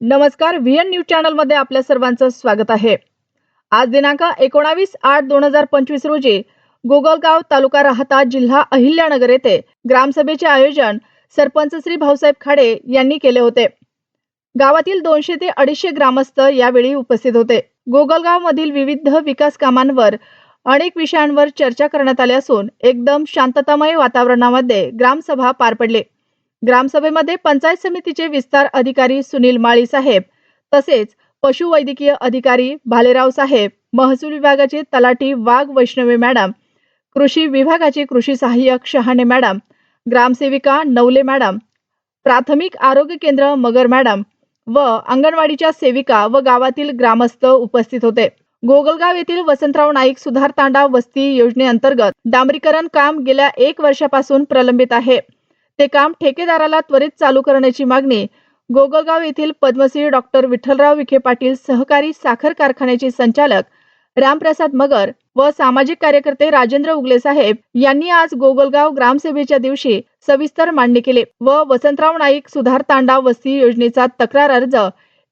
नमस्कार V N news चॅनलमध्ये आपल्या सर्वांचं स्वागत आहे. आज दिनांक एकोणावीस आठ दोन हजार पंचवीस रोजी गोगलगाव तालुका राहता जिल्हा अहिल्यानगर येथे ग्रामसभेचे आयोजन सरपंच श्री भाऊसाहेब खाडे यांनी केले होते. गावातील दोनशे ते अडीचशे ग्रामस्थ यावेळी उपस्थित होते. गोगलगाव मधील विविध विकास कामांवर अनेक विषयांवर चर्चा करण्यात आली असून एकदम शांततामय वातावरणामध्ये ग्रामसभा पार पडली. ग्रामसभेमध्ये पंचायत समितीचे विस्तार अधिकारी सुनील माळी साहेब तसेच पशुवैद्यकीय अधिकारी भालेराव साहेब महसूल विभागाचे तलाठी वाघ वैष्णवी मॅडम कृषी विभागाचे कृषी सहाय्यक शहाणे मॅडम ग्रामसेविका नवले मॅडम प्राथमिक आरोग्य केंद्र मगर मॅडम व अंगणवाडीच्या सेविका व गावातील ग्रामस्थ उपस्थित होते. गोगलगाव येथील वसंतराव नाईक सुधार तांडा वस्ती योजनेअंतर्गत डांबरीकरण काम गेल्या एक वर्षापासून प्रलंबित आहे. ते काम ठेकेदाराला त्वरित चालू करण्याची मागणी गोगलगाव येथील पद्मश्री डॉक्टर विठ्ठलराव विखे पाटील सहकारी साखर कारखान्याचे संचालक रामप्रसाद मगर व सामाजिक कार्यकर्ते राजेंद्र उगले साहेब यांनी आज गोगलगाव ग्रामसभेच्या दिवशी सविस्तर मांडणी केली व वसंतराव नाईक सुधार तांडा वस्ती योजनेचा तक्रार अर्ज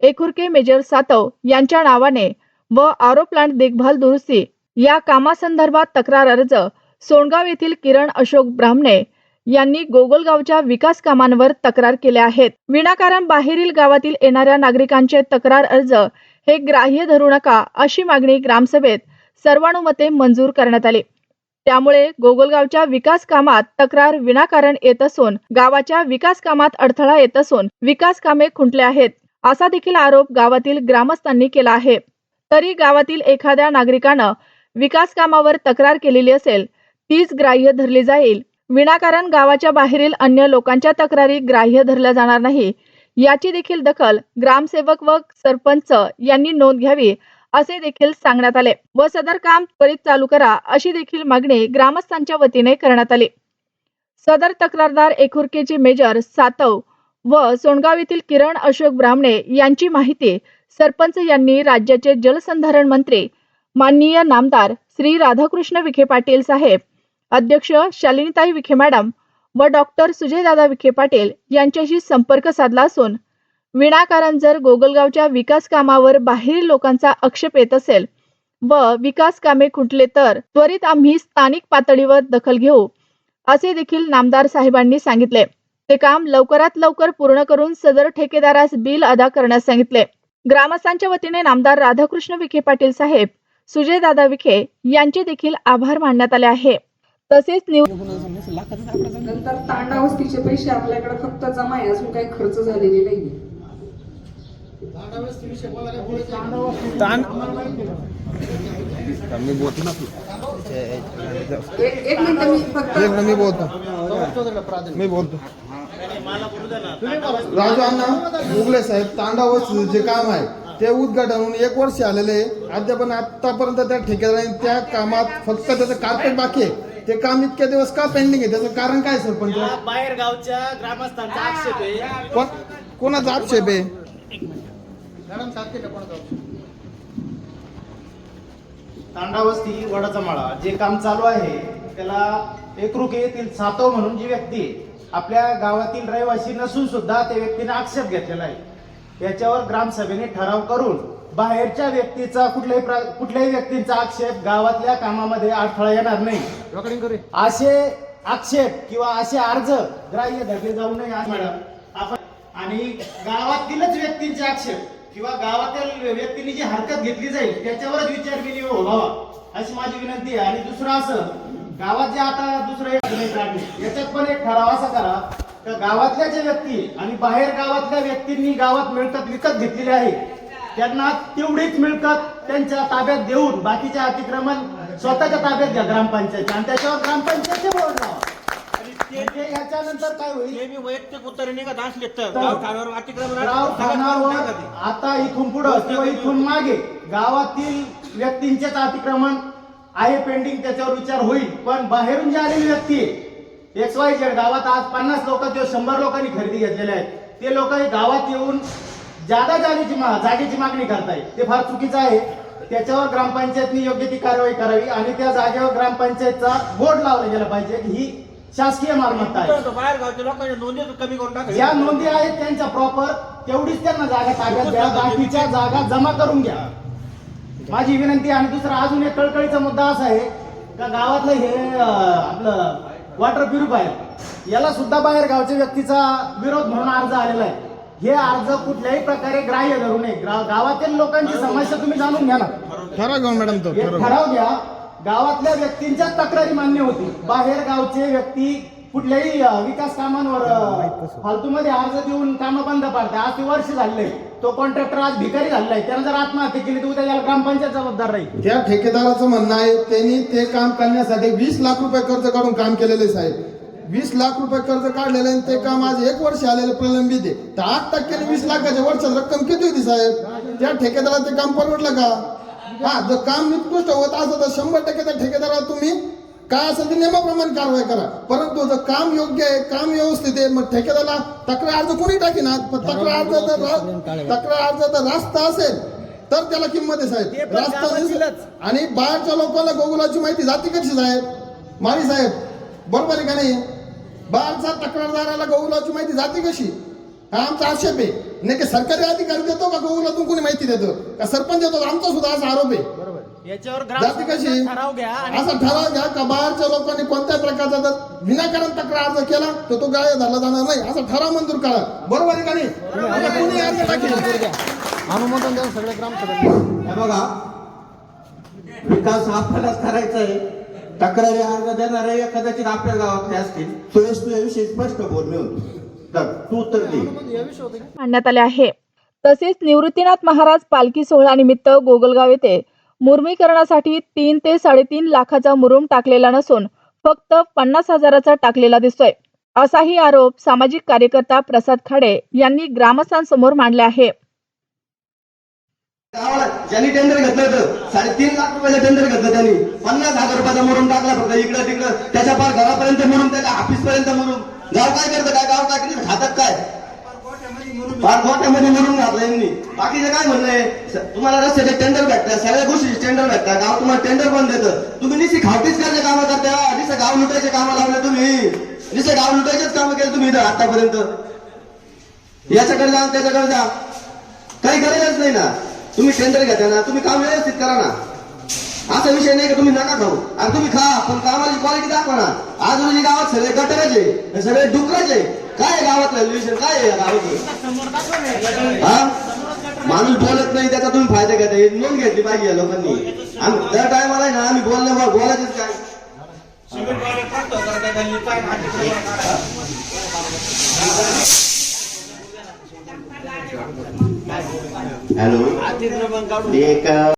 एकुरके मेजर सातव यांच्या नावाने व आरो प्लांट देखभाल दुरुस्ती या कामासंदर्भात तक्रार अर्ज सोनगाव येथील किरण अशोक ब्राह्मणे यांनी गोगलगावच्या विकास कामांवर तक्रार केल्या आहेत. विनाकारण बाहेरील गावातील येणाऱ्या नागरिकांचे तक्रार अर्ज हे ग्राह्य धरू नका अशी मागणी ग्रामसभेत सर्वानुमते मंजूर करण्यात आली. त्यामुळे गोगलगावच्या विकास कामात तक्रार विनाकारण येत असून गावाच्या विकास कामात अडथळा येत असून विकास कामे खुंटले आहेत असा देखील आरोप गावातील ग्रामस्थांनी केला आहे. तरी गावातील एखाद्या नागरिकानं विकास कामावर तक्रार केलेली असेल तीच ग्राह्य धरली जाईल विनाकारण गावाच्या बाहेरील अन्य लोकांच्या तक्रारी ग्राह्य धरल्या जाणार नाही. याची देखील दखल ग्रामसेवक व सरपंच यांनी नोंद घ्यावी असे देखील सांगण्यात आले. व सदर काम त्वरित चालू करा अशी देखील मागणी ग्रामस्थांच्या वतीने करण्यात आली. सदर तक्रारदार एकुरकेचे मेजर सातव व सोनगाव येथील किरण अशोक ब्राह्मणे यांची माहिती सरपंच यांनी राज्याचे जलसंधारण मंत्री माननीय नामदार श्री राधाकृष्ण विखे पाटील साहेब अध्यक्ष शालिनीताई विखे मॅडम व डॉक्टर सुजयदादा विखे पाटील यांच्याशी संपर्क साधला असून विनाकारण जर गोगलगावच्या विकास कामावर बाहेरील लोकांचा आक्षेप येत असेल व विकास कामे खुंटले तर त्वरित आम्ही स्थानिक पातळीवर दखल घेऊ असे देखील नामदार साहेबांनी सांगितले. ते काम लवकरात लवकर पूर्ण करून सदर ठेकेदारास बिल अदा करण्यास सांगितले. ग्रामस्थांच्या वतीने नामदार राधाकृष्ण विखे पाटील साहेब सुजयदादा विखे यांचे देखील आभार मानण्यात आले आहे. तसेच निव नंतर तांडा वस्तीचे पैसे आपल्याकडे फक्त जमा आहे अजून काही खर्च झालेले नाहीये. ताण मी बोलतो ना एक एक मिनिट मी फक्त एक ना मी बोलतो. मी बोलतो. राजू अण्णा मुगले साहेब तांडावच जे काम आहे ते उद्घाटन होऊन एक वर्ष आलेले आहे. अद्याप आतापर्यंत त्या ठेकेदाराने त्या कामात फक्त त्याचं कार्पेट बाकी आहे. ते काम इतक्या दिवस का पेंडिंग आहे? त्याचं कारण काय सरपंच? बाहेर गावच्या ग्रामस्थांचा आक्षेप आहे. कोण कोणाचा आक्षेप आहे? तांडावस्ती वडाचा माळा जे काम चालू आहे त्याला एकरुके येथील सातव म्हणून जी व्यक्ती आहे आपल्या गावातील रहिवासी नसून सुद्धा त्या व्यक्तीने आक्षेप घेतलेला आहे. याच्यावर ग्रामसभेने ठराव करून बाहेरच्या व्यक्तीचा कुठल्याही कुठल्याही व्यक्तींचा आक्षेप गावातल्या कामामध्ये अडथळा येणार नाही. असे आक्षेप किंवा असे अर्ज ग्राह्य धरले जाऊ नये मॅडम. आपण आणि गावातीलच व्यक्तींचे आक्षेप किंवा गावातील व्यक्तींनी जी हरकत घेतली जाईल त्याच्यावरच विचार विनिमय व्हावा अशी माझी विनंती आहे. आणि दुसरं असं गावात जे आता दुसरं याच्यात पण एक ठराव असा करा तर गावातल्या ज्या व्यक्ती आणि बाहेर गावातल्या व्यक्तींनी गावात मिळकत विकत घेतलेली आहे त्यांना तेवढीच मिळकत त्यांच्या ताब्यात देऊन बाकीचे अतिक्रमण स्वतःच्या ताब्यात घ्या ग्रामपंचायतच्या. आणि त्याच्यावर ग्रामपंचायतचे बोर्ड लावा. काय होईल? हे मी वैयक्तिक उत्तर निघत असले तर? आता इथून पुढं किंवा इथून मागे गावातील व्यक्तींचेच अतिक्रमण आहे पेंडिंग त्याच्यावर विचार होईल. पण बाहेरून जी आलेली व्यक्ती एक्स वाय झेड गावात आज पन्नास लोक किंवा शंभर लोकांनी खरेदी घेतलेले आहेत. ते लोक गावात येऊन जादा जागेची मा जागेची मागणी करतायत. ते फार चुकीचं आहे. त्याच्यावर ग्रामपंचायतनी योग्य ती कारवाई करावी आणि त्या जागेवर ग्रामपंचायतचा बोर्ड लावला गेला पाहिजे ही शासकीय मालमत्ता आहे. ज्या नोंदी आहेत त्यांच्या प्रॉपर तेवढीच त्यांना जागा ताब्यात द्या. बाकीच्या जागा जमा करून घ्या. माझी विनंती आणि दुसरा अजून एक कळकळीचा मुद्दा असा आहे का गावातलं हे आपलं वॉटर प्युरिफायर. याला सुद्धा बाहेर गावच्या व्यक्तीचा विरोध म्हणून अर्ज आलेला आहे. हे अर्ज कुठल्याही प्रकारे ग्राह्य धरू नये. गावातील लोकांची समस्या तुम्ही जाणून घ्या ना. ठरव घेऊन मॅडम तो ठराव. घ्या. गावातल्या व्यक्तींच्या तक्रारी मान्य होती बाहेर गावचे व्यक्ती कुठल्याही विकास कामांवर फालतूमध्ये अर्ज देऊन कामं बंद पाडते. आज ते वर्ष झाले तो कॉन्ट्रॅक्टर आज भिकारी आहे त्यानं जर आत्महत्या केली तर उद्या याला ग्रामपंचायत जबाबदार राहील. त्या ठेकेदाराचं म्हणणं आहे त्यांनी ते काम करण्यासाठी वीस लाख रुपये कर्ज काढून काम केलेले साहेब. वीस लाख रुपये कर्ज काढलेले आणि ते काम आज एक वर्ष आलेलं प्रलंबित आहे. तर आठ टक्क्याने वीस लाखाच्या वर्षात रक्कम किती होती साहेब? त्या ठेकेदाराला ते काम परवडलं का? हा जर काम निकृष्ट होत असं तर शंभर टक्के त्या ठेकेदाराला तुम्ही काय असेल ते नियमाप्रमाणे कारवाई करा. परंतु जर काम योग्य आहे काम व्यवस्थित आहे मग ठेकेदाराला तक्रार अर्ज कोणी टाकीना? पण तक्रार अर्ज जर रा- तक्रार अर्ज जर रास्त असेल तर त्याला किंमत आहे साहेब. रास्त आणि बाहेरच्या लोकांना गोकुलाची माहिती जाती कशी साहेब? मारी साहेब. बरोबर आहे का नाही? बाहेरचा तक्रारदाराला गोकुलाची माहिती जाती कशी? हा आमचा आक्षेप आहे. नाही की सरकारी अधिकारी देतो का कोणी माहिती देतो? का सरपंच देतो? आमचा सुद्धा असा आरोप आहे. याच्यावर जाती कशी? ठराव घ्या आणि असा ठराव घ्या का बाहेरच्या लोकांनी कोणत्या प्रकारचा जर विनाकारण तक्रार अर्ज केला तर तो गाय धरला जाणार नाही. असा ठराव मंजूर करा. बरोबर आहे का नाही? आता कोणी अर्ज टाकेल? अनुमोदन सगळे ग्रामसभा हे बघा विकास आपल्यालाच करायचा आहे. तक्रारी अर्ज देणारे कदाचित आपल्या गावातले असतील तू याविषयी स्पष्ट बोल मी मांडण्यात आले आहे. तसेच निवृत्तीनाथ महाराज पालखी सोहळ्यानिमित्त गोगलगाव येथे मुर्मीकरणासाठी तीन ते साडेतीन लाखाचा मुरुम टाकलेला नसून फक्त पन्नास हजाराचा टाकलेला दिसतोय. असाही आरोप सामाजिक कार्यकर्ता प्रसाद खाडे यांनी ग्रामस्थांसमोर मांडला आहे. ज्यांनी टेंडर घेतलं होतं साडेतीन लाख रुपयाचं टेंडर घेतलं त्यांनी. पन्नास हजार रुपयाचा मुरुम टाकला फक्त इकडं तिकडं. त्याच्या पार घरापर्यंत मुरुम त्याच्या ऑफिस पर्यंत मुरुम. गाव काय करतं? काय गाव काय करत? खातात काय? फार गोट्यामध्ये मुरुम घातलं यांनी. बाकीचं काय म्हणणं आहे? तुम्हाला रस्त्याचे टेंडर भेटतात सगळ्या गोष्टीचे टेंडर भेटतात. गाव तुम्हाला टेंडर पण देतं. तुम्ही निशी खावटीच करायचे कामं करता. निसं गाव लुटायचे कामं लावले तुम्ही. निसं गाव लुटायचेच कामं केले तुम्ही इथं आतापर्यंत. याच्याकडे जा त्याच्याकडे जा. काही गरजच नाही ना. तुम्ही टेंडर घेता ना तुम्ही काम व्यवस्थित करा ना. असा विषय नाही की तुम्ही नका खाऊ. आणि तुम्ही खा पण कामाची क्वालिटी दाखवा ना. आज रोजी गावात सगळे गटराचे हे सगळे डुकराचे काय आहे गावातलं विषय काय आहे या गावातलं? हा? माणूस बोलत नाही त्याचा तुम्ही फायदा घेता. हे नोंद घेतली पाहिजे या लोकांनी. आम्ही त्या टायमाला ना आम्ही बोलायचंच काय? जरा त्या गल्लीत काय हॅलो एक